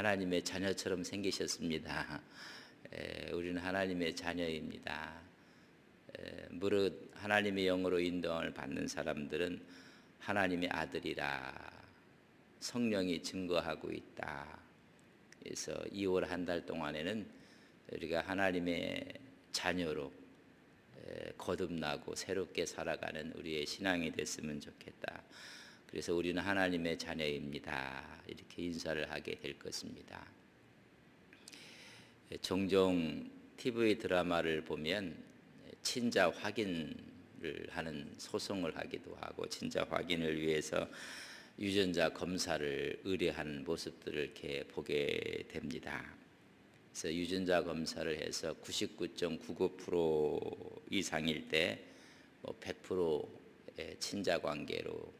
하나님의 자녀처럼 생기셨습니다. 에, 우리는 하나님의 자녀입니다. 에, 무릇 하나님의 영으로 인도함을 받는 사람들은 하나님의 아들이라 성령이 증거하고 있다. 그래서 2월 한 달 동안에는 우리가 하나님의 자녀로 에, 거듭나고 새롭게 살아가는 우리의 신앙이 됐으면 좋겠다. 그래서 우리는 하나님의 자녀입니다. 이렇게 인사를 하게 될 것입니다. 에, 종종 TV 드라마를 보면 친자 확인을 하는 소송을 하기도 하고 친자 확인을 위해서 유전자 검사를 의뢰하는 모습들을 이렇게 보게 됩니다. 그래서 유전자 검사를 해서 99.99% 이상일 때 뭐 100%의 친자 관계로 예,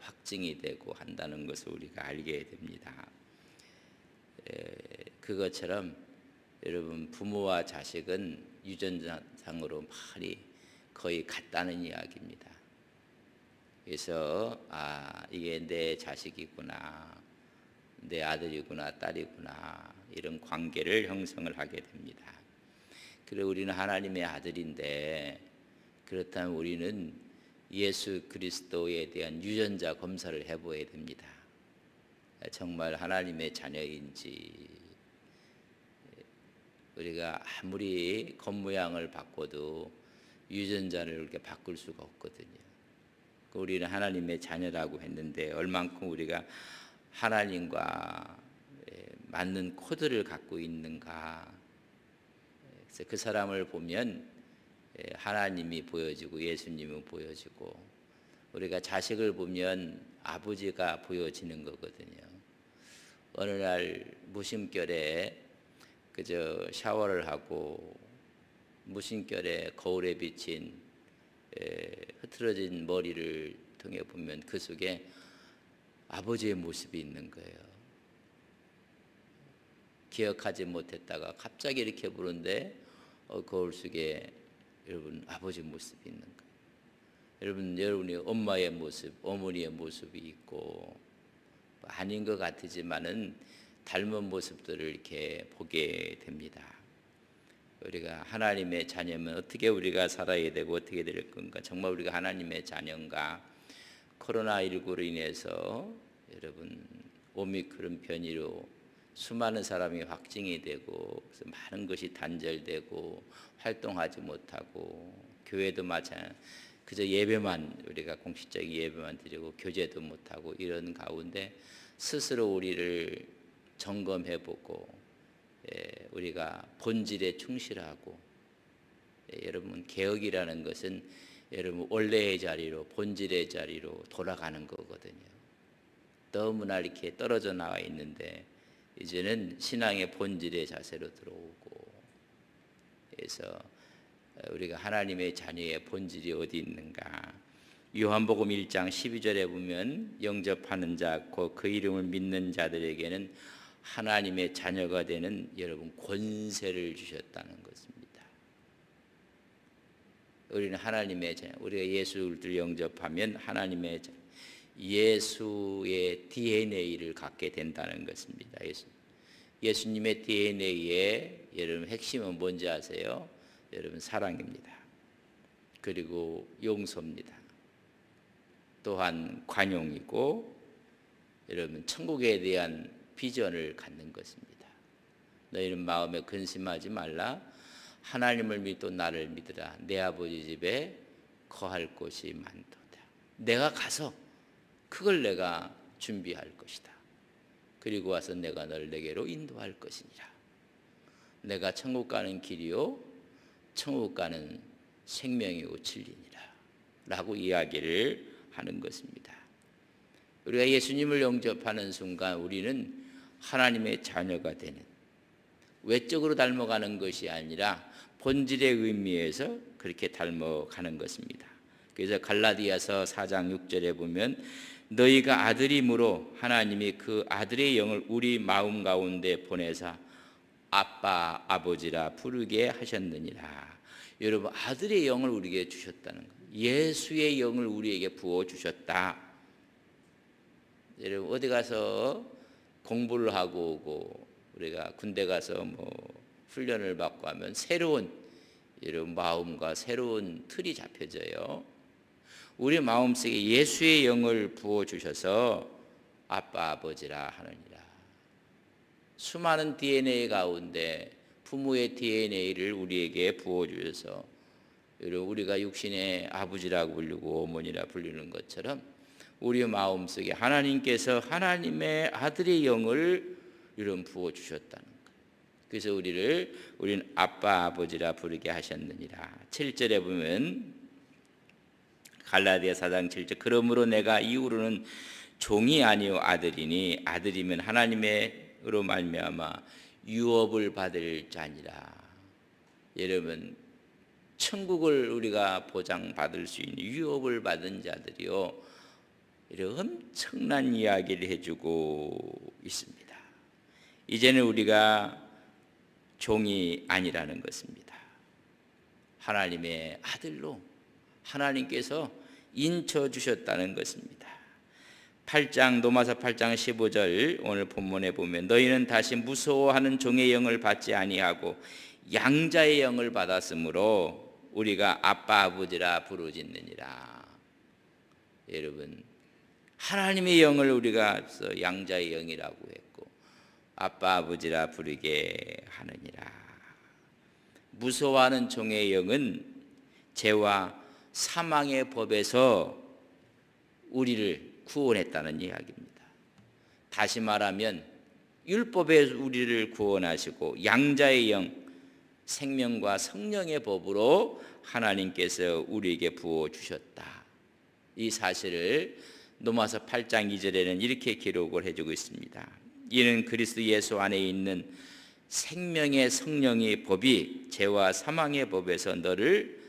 확증이 되고 한다는 것을 우리가 알게 됩니다. 그것처럼 여러분 부모와 자식은 유전자상으로 많이 거의 같다는 이야기입니다. 그래서 아 이게 내 자식이구나, 내 아들이구나, 딸이구나 이런 관계를 형성을 하게 됩니다. 그리고 우리는 하나님의 아들인데 그렇다면 우리는 예수 그리스도에 대한 유전자 검사를 해보아야 됩니다. 정말 하나님의 자녀인지 우리가 아무리 겉모양을 바꿔도 유전자를 이렇게 바꿀 수가 없거든요. 우리는 하나님의 자녀라고 했는데 얼만큼 우리가 하나님과 맞는 코드를 갖고 있는가. 그래서 그 사람을 보면 하나님이 보여지고 예수님은 보여지고 우리가 자식을 보면 아버지가 보여지는 거거든요. 어느 날 무심결에 그저 샤워를 하고 무심결에 거울에 비친 흐트러진 머리를 통해 보면 그 속에 아버지의 모습이 있는 거예요. 기억하지 못했다가 갑자기 이렇게 보는데 어, 거울 속에 여러분 아버지 모습이 있는 거예요. 여러분 여러분이 엄마의 모습, 어머니의 모습이 있고 아닌 것 같지만은 닮은 모습들을 이렇게 보게 됩니다. 우리가 하나님의 자녀면 어떻게 우리가 살아야 되고 어떻게 될 건가? 정말 우리가 하나님의 자녀인가? 코로나 19로 인해서 여러분 오미크론 변이로 수많은 사람이 확진이 되고 그래서 많은 것이 단절되고 활동하지 못하고 교회도 마찬 그저 예배만 우리가 공식적인 예배만 드리고 교제도 못하고 이런 가운데 스스로 우리를 점검해 보고 예, 우리가 본질에 충실하고 예, 여러분 개혁이라는 것은 여러분 원래의 자리로 본질의 자리로 돌아가는 거거든요. 너무나 이렇게 떨어져 나와 있는데 이제는 신앙의 본질의 자세로 들어오고 그래서 우리가 하나님의 자녀의 본질이 어디 있는가 요한복음 1장 12절에 보면 영접하는 자, 그 이름을 믿는 자들에게는 하나님의 자녀가 되는 여러분 권세를 주셨다는 것입니다. 우리는 하나님의 자녀, 우리가 예수를 영접하면 하나님의 자녀, 예수의 DNA를 갖게 된다는 것입니다. 예수, 예수 님의 DNA의 여러분 핵심은 뭔지 아세요? 여러분 사랑입니다. 그리고 용서입니다. 또한 관용이고 여러분 천국에 대한 비전을 갖는 것입니다. 너희는 마음에 근심하지 말라. 하나님을 믿고 나를 믿으라. 내 아버지 집에 거할 곳이 많도다. 내가 가서 그걸 내가 준비할 것이다. 그리고 와서 내가 널 내게로 인도할 것이니라. 내가 천국 가는 길이요 천국 가는 생명이고 진리니라. 라고 이야기를 하는 것입니다. 우리가 예수님을 영접하는 순간 우리는 하나님의 자녀가 되는 외적으로 닮아가는 것이 아니라 본질의 의미에서 그렇게 닮아가는 것입니다. 그래서 갈라디아서 4장 6절에 보면 너희가 아들이므로 하나님이 그 아들의 영을 우리 마음 가운데 보내사 아빠 아버지라 부르게 하셨느니라. 여러분 아들의 영을 우리에게 주셨다는 거. 예수의 영을 우리에게 부어 주셨다. 여러분 어디 가서 공부를 하고 오고 우리가 군대 가서 뭐 훈련을 받고 하면 새로운 이런 마음과 새로운 틀이 잡혀져요. 우리 마음속에 예수의 영을 부어 주셔서 아빠 아버지라 하느니라. 수많은 DNA 가운데 부모의 DNA를 우리에게 부어 주셔서 우리가 육신의 아버지라고 불리고 어머니라 불리는 것처럼 우리 마음속에 하나님께서 하나님의 아들의 영을 이런 부어 주셨다는 것. 그래서 우리를 우리는 아빠 아버지라 부르게 하셨느니라. 7절에 보면 갈라디아 4장 7절 그러므로 내가 이후로는 종이 아니요 아들이니 아들이면 하나님의로 말미암아 유업을 받을 자니라. 여러분 천국을 우리가 보장받을 수 있는 유업을 받은 자들이요. 이런 엄청난 이야기를 해주고 있습니다. 이제는 우리가 종이 아니라는 것입니다. 하나님의 아들로 하나님께서 인쳐 주셨다는 것입니다. 8장 노마서 8장 15절 오늘 본문에 보면 너희는 다시 무서워하는 종의 영을 받지 아니하고 양자의 영을 받았으므로 우리가 아빠 아버지라 부르짖느니라. 여러분 하나님의 영을 우리가 양자의 영이라고 했고 아빠 아버지라 부르게 하느니라. 무서워하는 종의 영은 죄와 사망의 법에서 우리를 구원했다는 이야기입니다. 다시 말하면 율법에 우리를 구원하시고 양자의 영 생명과 성령의 법으로 하나님께서 우리에게 부어 주셨다. 이 사실을 로마서 8장 2절에는 이렇게 기록을 해주고 있습니다. 이는 그리스도 예수 안에 있는 생명의 성령의 법이 죄와 사망의 법에서 너를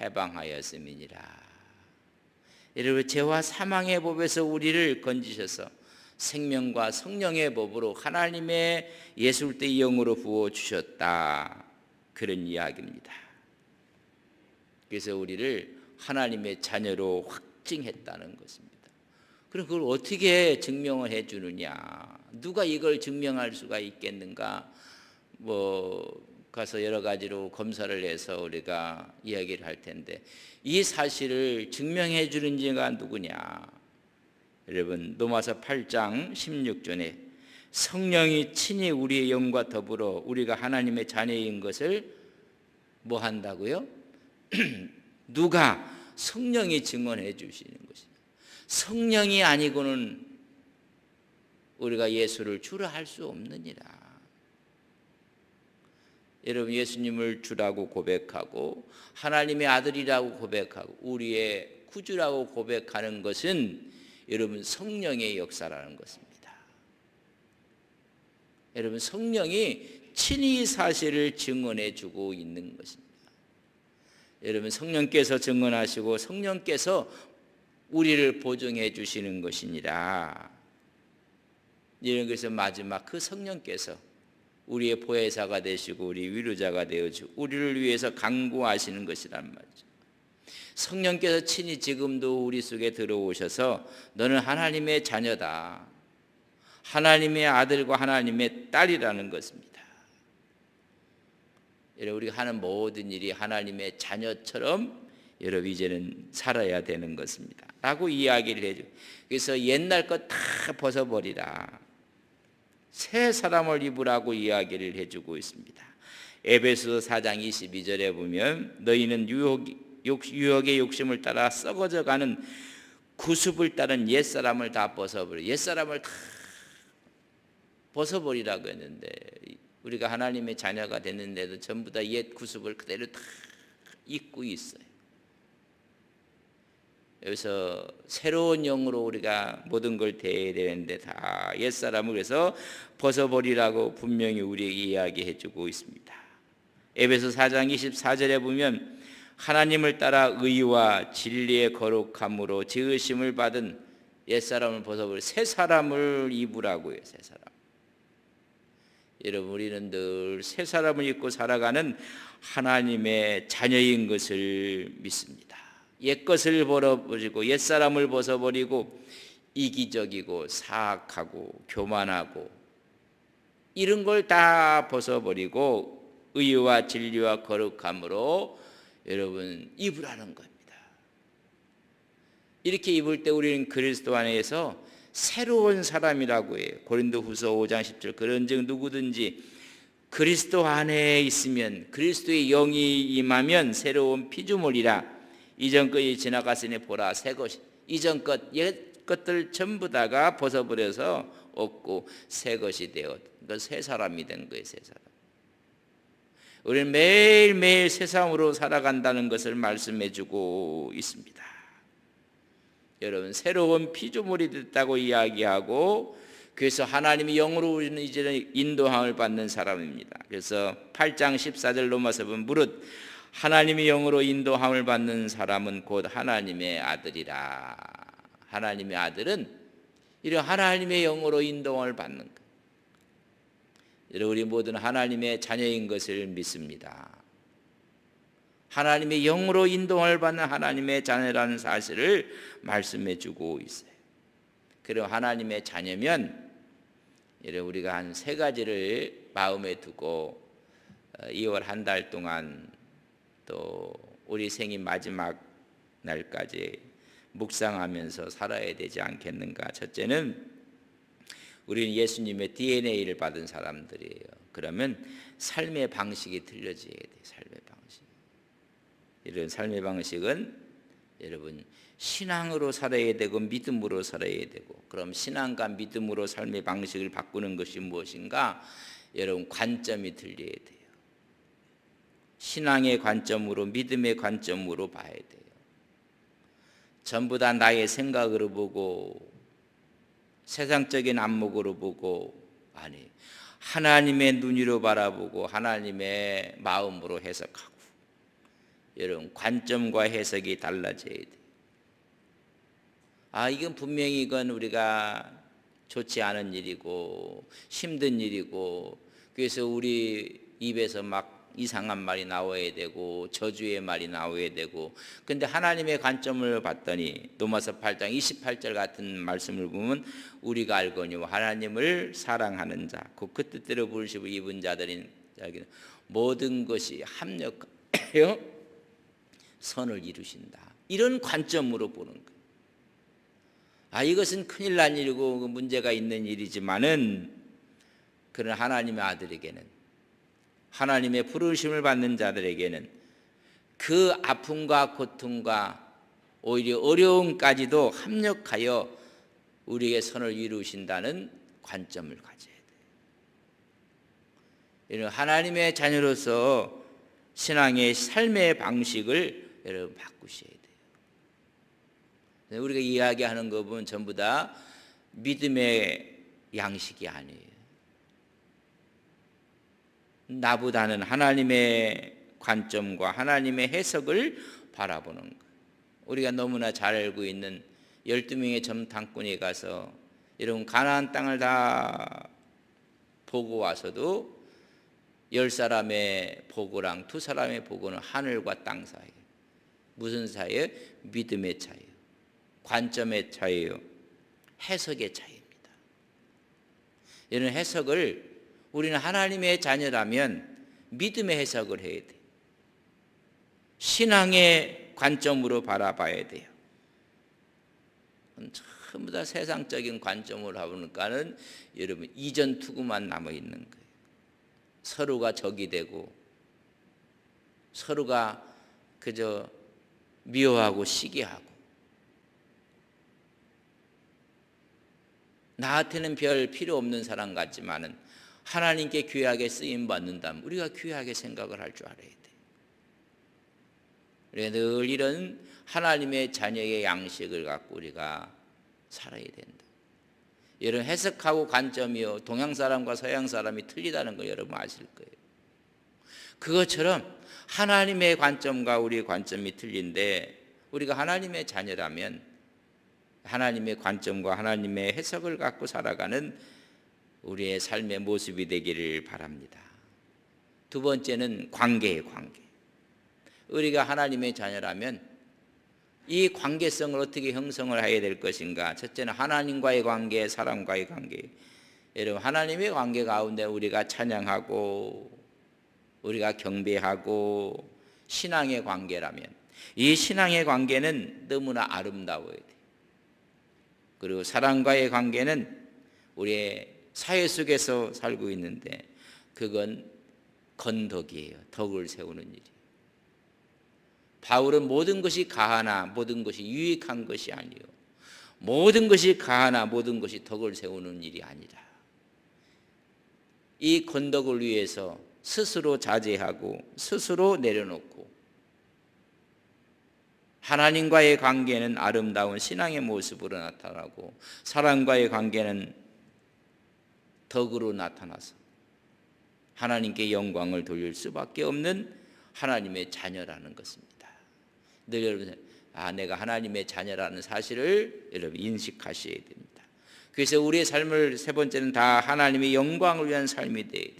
해방하였음이니라. 여러분 죄와 사망의 법에서 우리를 건지셔서 생명과 성령의 법으로 하나님의 예술대의 영으로 부어 주셨다. 그런 이야기입니다. 그래서 우리를 하나님의 자녀로 확증했다는 것입니다. 그럼 그걸 어떻게 증명을 해 주느냐? 누가 이걸 증명할 수가 있겠는가? 뭐 가서 여러 가지로 검사를 해서 우리가 이야기를 할 텐데 이 사실을 증명해 주는 자가 누구냐? 여러분 로마서 8장 16절에 성령이 친히 우리의 영과 더불어 우리가 하나님의 자녀인 것을 뭐 한다고요? 누가 성령이 증언해 주시는 것이죠. 성령이 아니고는 우리가 예수를 주라 할 수 없느니라. 여러분 예수님을 주라고 고백하고 하나님의 아들이라고 고백하고 우리의 구주라고 고백하는 것은 여러분 성령의 역사라는 것입니다. 여러분 성령이 친히 사실을 증언해 주고 있는 것입니다. 여러분 성령께서 증언하시고 성령께서 우리를 보증해 주시는 것이니라. 이런 것은 마지막 그 성령께서 우리의 보혜사가 되시고 우리 위로자가 되어주고 우리를 위해서 강구하시는 것이란 말이죠. 성령께서 친히 지금도 우리 속에 들어오셔서 너는 하나님의 자녀다. 하나님의 아들과 하나님의 딸이라는 것입니다. 여러분 우리가 하는 모든 일이 하나님의 자녀처럼 여러분 이제는 살아야 되는 것입니다. 라고 이야기를 해줘. 그래서 옛날 것 다 벗어버리라. 새 사람을 입으라고 이야기를 해주고 있습니다. 에베소 4장 22절에 보면 너희는 유혹, 유혹의 욕심을 따라 썩어져 가는 구습을 따른 옛사람을 다 벗어버려. 옛사람을 다 벗어버리라고 했는데 우리가 하나님의 자녀가 됐는데도 전부 다 옛 구습을 그대로 다 잊고 있어요. 여기서 새로운 영으로 우리가 모든 걸 대해야 되는데 다 옛사람을 그래서 벗어버리라고 분명히 우리에게 이야기해 주고 있습니다. 에베소 4장 24절에 보면 하나님을 따라 의와 진리의 거룩함으로 지으심을 받은 옛사람을 벗어버리 새 사람을 입으라고 해요. 새 사람. 여러분 우리는 늘 새 사람을 입고 살아가는 하나님의 자녀인 것을 믿습니다. 옛 것을 벌어버리고 옛 사람을 벗어버리고 이기적이고 사악하고 교만하고 이런 걸 다 벗어버리고 의와 진리와 거룩함으로 여러분 입으라는 겁니다. 이렇게 입을 때 우리는 그리스도 안에서 새로운 사람이라고 해요. 고린도 후서 5장 10절 그런즉 누구든지 그리스도 안에 있으면 그리스도의 영이 임하면 새로운 피조물이라 이전 것이 지나갔으니 보라 새 것이 이전 것 옛 것들 전부 다가 벗어버려서 없고 새 것이 되었. 그러니까 새 사람이 된 거예요, 새 사람. 우리는 매일매일 세상으로 살아간다는 것을 말씀해 주고 있습니다. 여러분 새로운 피조물이 됐다고 이야기하고 그래서 하나님이 영으로 우리는 이제는 인도함을 받는 사람입니다. 그래서 8장 14절 로마서 보면 무릇 하나님이 영으로 인도함을 받는 사람은 곧 하나님의 아들이라. 하나님의 아들은 이런 하나님의 영으로 인도함을 받는 것. 여러분 우리 모든 하나님의 자녀인 것을 믿습니다. 하나님의 영으로 인도함을 받는 하나님의 자녀라는 사실을 말씀해 주고 있어요. 그럼 하나님의 자녀면 여러분 우리가 한 세 가지를 마음에 두고 2월 한 달 동안 또 우리 생일 마지막 날까지 묵상하면서 살아야 되지 않겠는가? 첫째는 우리는 예수님의 DNA를 받은 사람들이에요. 그러면 삶의 방식이 틀려져야 돼요. 삶의 방식. 이런 삶의 방식은 여러분 신앙으로 살아야 되고 믿음으로 살아야 되고 그럼 신앙과 믿음으로 삶의 방식을 바꾸는 것이 무엇인가? 여러분 관점이 틀려야 돼요. 신앙의 관점으로 믿음의 관점으로 봐야 돼요. 전부 다 나의 생각으로 보고 세상적인 안목으로 보고 아니 하나님의 눈으로 바라보고 하나님의 마음으로 해석하고 여러분 관점과 해석이 달라져야 돼요. 아 이건 분명히 이건 우리가 좋지 않은 일이고 힘든 일이고 그래서 우리 입에서 막 이상한 말이 나와야 되고 저주의 말이 나와야 되고 근데 하나님의 관점을 봤더니 로마서 8장 28절 같은 말씀을 보면 우리가 알거니와 하나님을 사랑하는 자, 그 뜻대로 부르시고 입은 자들인 자기는 모든 것이 합력하여 선을 이루신다. 이런 관점으로 보는 거예요. 아 이것은 큰일 난 일이고 문제가 있는 일이지만은 그런 하나님의 아들에게는 하나님의 부르심을 받는 자들에게는 그 아픔과 고통과 오히려 어려움까지도 합력하여 우리에게 선을 이루신다는 관점을 가져야 돼요. 이런 하나님의 자녀로서 신앙의 삶의 방식을 여러분 바꾸셔야 돼요. 우리가 이야기하는 것은 전부 다 믿음의 양식이 아니에요. 나보다는 하나님의 관점과 하나님의 해석을 바라보는 것. 우리가 너무나 잘 알고 있는 12명의 점탕꾼이 가서 이런 가나안 땅을 다 보고 와서도 열 사람의 보고랑 두 사람의 보고는 하늘과 땅 사이. 무슨 사이에 믿음의 차이요. 관점의 차이요. 해석의 차이입니다. 이런 해석을 우리는 하나님의 자녀라면 믿음의 해석을 해야 돼. 신앙의 관점으로 바라봐야 돼요. 전부 다 세상적인 관점으로 하니까는 여러분 이전 투구만 남아 있는 거예요. 서로가 적이 되고 서로가 그저 미워하고 시기하고 나한테는 별 필요 없는 사람 같지만은 하나님께 귀하게 쓰임 받는다면 우리가 귀하게 생각을 할 줄 알아야 돼. 우리가 늘 이런 하나님의 자녀의 양식을 갖고 우리가 살아야 된다. 이런 해석하고 관점이요 동양 사람과 서양 사람이 틀리다는 거 여러분 아실 거예요. 그것처럼 하나님의 관점과 우리의 관점이 틀린데 우리가 하나님의 자녀라면 하나님의 관점과 하나님의 해석을 갖고 살아가는 우리의 삶의 모습이 되기를 바랍니다. 두 번째는 관계의 관계. 우리가 하나님의 자녀라면 이 관계성을 어떻게 형성을 해야 될 것인가? 첫째는 하나님과의 관계, 사람과의 관계. 여러분 하나님의 관계 가운데 우리가 찬양하고 우리가 경배하고 신앙의 관계라면 이 신앙의 관계는 너무나 아름다워야 돼. 그리고 사랑과의 관계는 우리의 사회 속에서 살고 있는데 그건 건덕이에요. 덕을 세우는 일이. 바울은 모든 것이 가하나 모든 것이 유익한 것이 아니요. 모든 것이 가하나 모든 것이 덕을 세우는 일이 아니라 이 건덕을 위해서 스스로 자제하고 스스로 내려놓고 하나님과의 관계는 아름다운 신앙의 모습으로 나타나고 사랑과의 관계는 덕으로 나타나서 하나님께 영광을 돌릴 수밖에 없는 하나님의 자녀라는 것입니다. 늘 여러분 아 내가 하나님의 자녀라는 사실을 여러분 인식하셔야 됩니다. 그래서 우리의 삶을 세 번째는 다 하나님의 영광을 위한 삶이 돼야 돼.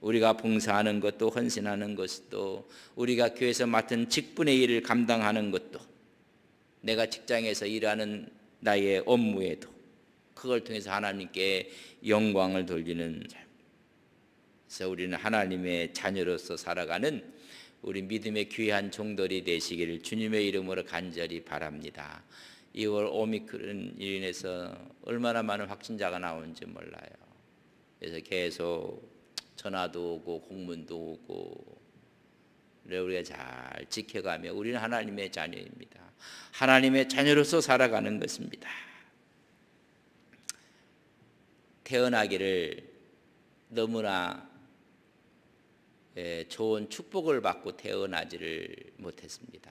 우리가 봉사하는 것도 헌신하는 것도 우리가 교회에서 맡은 직분의 일을 감당하는 것도 내가 직장에서 일하는 나의 업무에도 그걸 통해서 하나님께 영광을 돌리는 삶. 그래서 우리는 하나님의 자녀로서 살아가는 우리 믿음의 귀한 종들이 되시기를 주님의 이름으로 간절히 바랍니다. 2월 오미크론 인해서 얼마나 많은 확진자가 나오는지 몰라요. 그래서 계속 전화도 오고 공문도 오고 우리가 잘 지켜가며 우리는 하나님의 자녀입니다. 하나님의 자녀로서 살아가는 것입니다. 태어나기를 너무나 좋은 축복을 받고 태어나지를 못했습니다.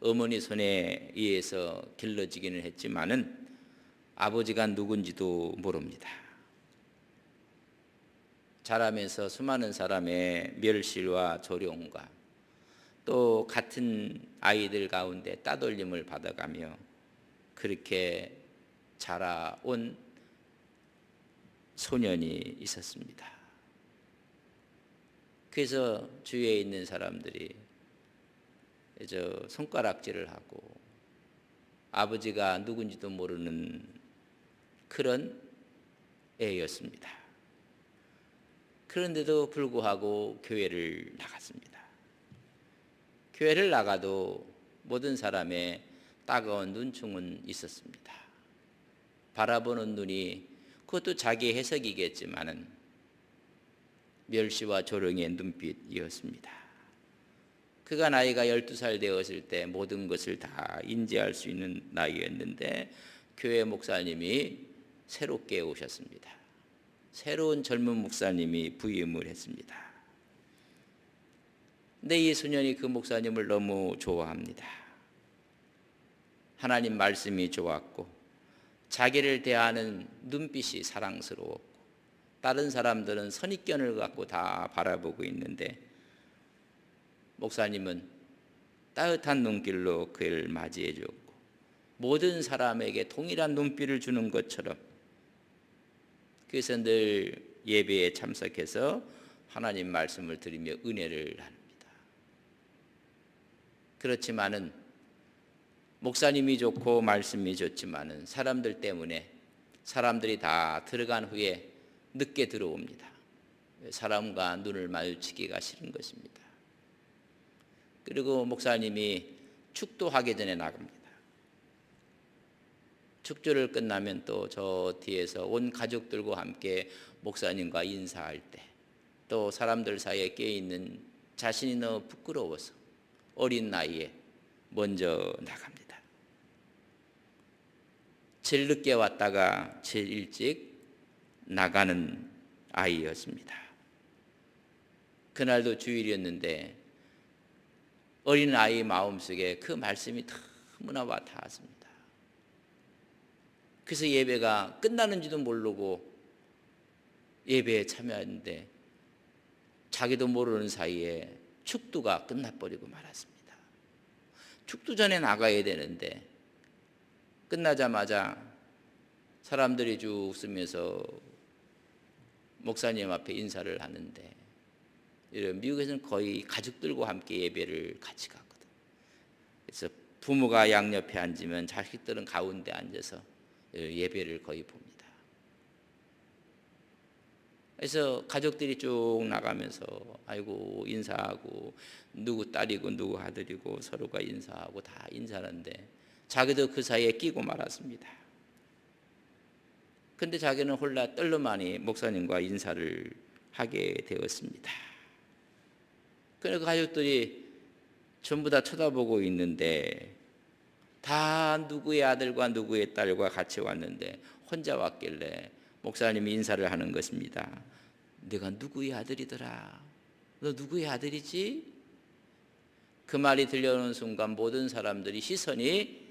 어머니 손에 의해서 길러지기는 했지만은 아버지가 누군지도 모릅니다. 자라면서 수많은 사람의 멸실과 조롱과 또 같은 아이들 가운데 따돌림을 받아가며 그렇게 자라온 소년이 있었습니다. 그래서 주위에 있는 사람들이 저 손가락질을 하고 아버지가 누군지도 모르는 그런 애였습니다. 그런데도 불구하고 교회를 나갔습니다. 교회를 나가도 모든 사람의 따가운 눈총은 있었습니다. 바라보는 눈이 그것도 자기 해석이겠지만은 멸시와 조롱의 눈빛이었습니다. 그가 나이가 12살 되었을 때 모든 것을 다 인지할 수 있는 나이였는데 교회 목사님이 새롭게 오셨습니다. 새로운 젊은 목사님이 부임을 했습니다. 근데 이 소년이 그 목사님을 너무 좋아합니다. 하나님 말씀이 좋았고 자기를 대하는 눈빛이 사랑스러웠고 다른 사람들은 선입견을 갖고 다 바라보고 있는데 목사님은 따뜻한 눈길로 그를 맞이해 줬고 모든 사람에게 동일한 눈빛을 주는 것처럼 그래서 늘 예배에 참석해서 하나님 말씀을 드리며 은혜를 합니다. 그렇지만은 목사님이 좋고 말씀이 좋지만은 사람들 때문에 사람들이 다 들어간 후에 늦게 들어옵니다. 사람과 눈을 마주치기가 싫은 것입니다. 그리고 목사님이 축도하기 전에 나갑니다. 축조를 끝나면 또 저 뒤에서 온 가족들과 함께 목사님과 인사할 때 또 사람들 사이에 껴 있는 자신이 너무 부끄러워서 어린 나이에 먼저 나갑니다. 제일 늦게 왔다가 제일 일찍 나가는 아이였습니다. 그날도 주일이었는데 어린 아이 마음속에 그 말씀이 너무나 와 닿았습니다. 그래서 예배가 끝나는지도 모르고 예배에 참여했는데 자기도 모르는 사이에 축두가 끝나버리고 말았습니다. 축두 전에 나가야 되는데 끝나자마자 사람들이 쭉 웃으면서 목사님 앞에 인사를 하는데 미국에서는 거의 가족들과 함께 예배를 같이 가거든. 그래서 부모가 양옆에 앉으면 자식들은 가운데 앉아서 예배를 거의 봅니다. 그래서 가족들이 쭉 나가면서 아이고 인사하고 누구 딸이고 누구 아들이고 서로가 인사하고 다 인사하는데 자기도 그 사이에 끼고 말았습니다. 근데 자기는 홀라 떨러만이 목사님과 인사를 하게 되었습니다. 그래서 가족들이 전부 다 쳐다보고 있는데 다 누구의 아들과 누구의 딸과 같이 왔는데 혼자 왔길래 목사님이 인사를 하는 것입니다. 내가 누구의 아들이더라? 너 누구의 아들이지? 그 말이 들려오는 순간 모든 사람들이 시선이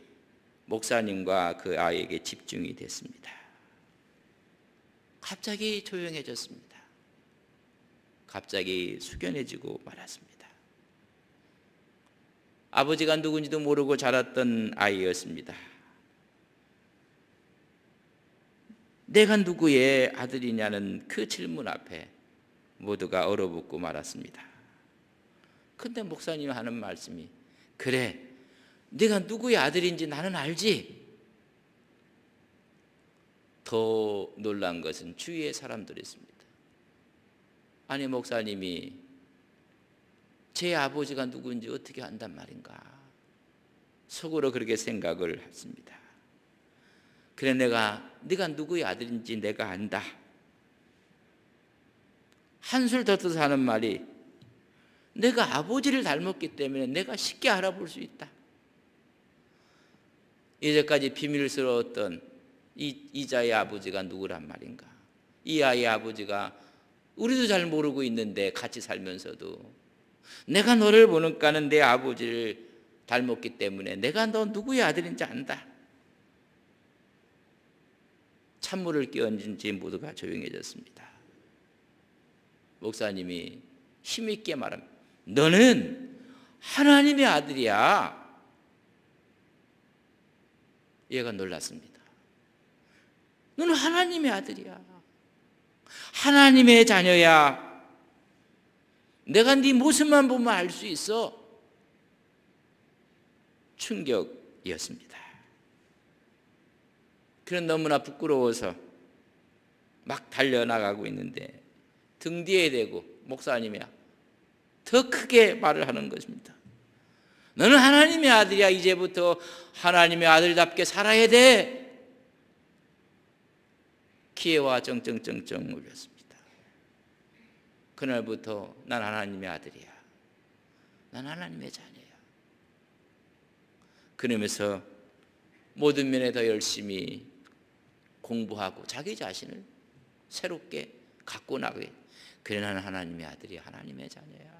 목사님과 그 아이에게 집중이 됐습니다. 갑자기 조용해졌습니다. 갑자기 숙연해지고 말았습니다. 아버지가 누군지도 모르고 자랐던 아이였습니다. 내가 누구의 아들이냐는 그 질문 앞에 모두가 얼어붙고 말았습니다. 근데 목사님 하는 말씀이 그래 네가 누구의 아들인지 나는 알지. 더 놀란 것은 주위의 사람들이었습니다. 아니 목사님이 제 아버지가 누구인지 어떻게 안단 말인가? 속으로 그렇게 생각을 했습니다. 그래 내가 네가 누구의 아들인지 내가 안다. 한술 더 떠서 하는 말이 내가 아버지를 닮았기 때문에 내가 쉽게 알아볼 수 있다. 이제까지 비밀스러웠던 이 이 자의 아버지가 누구란 말인가? 이 아이의 아버지가 우리도 잘 모르고 있는데 같이 살면서도 내가 너를 보는가는 내 아버지를 닮았기 때문에 내가 너 누구의 아들인지 안다. 찬물을 끼얹은 지 모두가 조용해졌습니다. 목사님이 힘있게 말합니다. 너는 하나님의 아들이야. 얘가 놀랐습니다. 너는 하나님의 아들이야. 하나님의 자녀야. 내가 네 모습만 보면 알 수 있어. 충격이었습니다. 그런 너무나 부끄러워서 막 달려나가고 있는데 등 뒤에 대고 목사님이야. 더 크게 말을 하는 것입니다. 너는 하나님의 아들이야. 이제부터 하나님의 아들답게 살아야 돼. 기회와 정정정정 울렸습니다. 그날부터 난 하나님의 아들이야. 난 하나님의 자녀야. 그러면서 모든 면에 더 열심히 공부하고 자기 자신을 새롭게 갖고 나가게. 그래 나는 하나님의 아들이야. 하나님의 자녀야.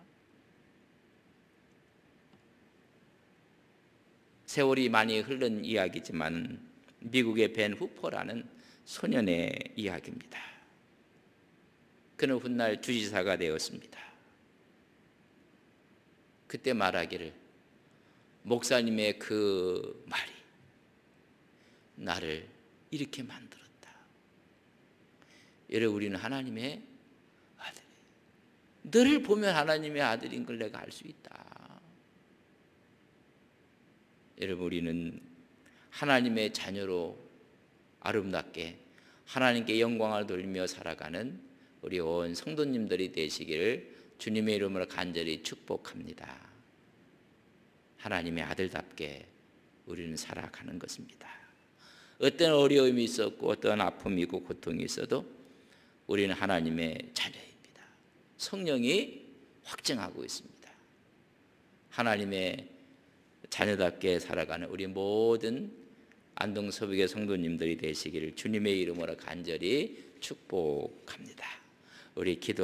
세월이 많이 흐른 이야기지만 미국의 벤 후퍼라는 소년의 이야기입니다. 그는 훗날 주지사가 되었습니다. 그때 말하기를 목사님의 그 말이 나를 이렇게 만들었다. 여러분 우리는 하나님의 아들. 너를 보면 하나님의 아들인 걸 내가 알 수 있다. 여러분 우리는 하나님의 자녀로 아름답게 하나님께 영광을 돌리며 살아가는 우리 온 성도님들이 되시기를 주님의 이름으로 간절히 축복합니다. 하나님의 아들답게 우리는 살아가는 것입니다. 어떤 어려움이 있었고 어떤 아픔이고 고통이 있어도 우리는 하나님의 자녀입니다. 성령이 확증하고 있습니다. 하나님의 자녀답게 살아가는 우리 모든 안동서북의 성도님들이 되시기를 주님의 이름으로 간절히 축복합니다. 우리 기도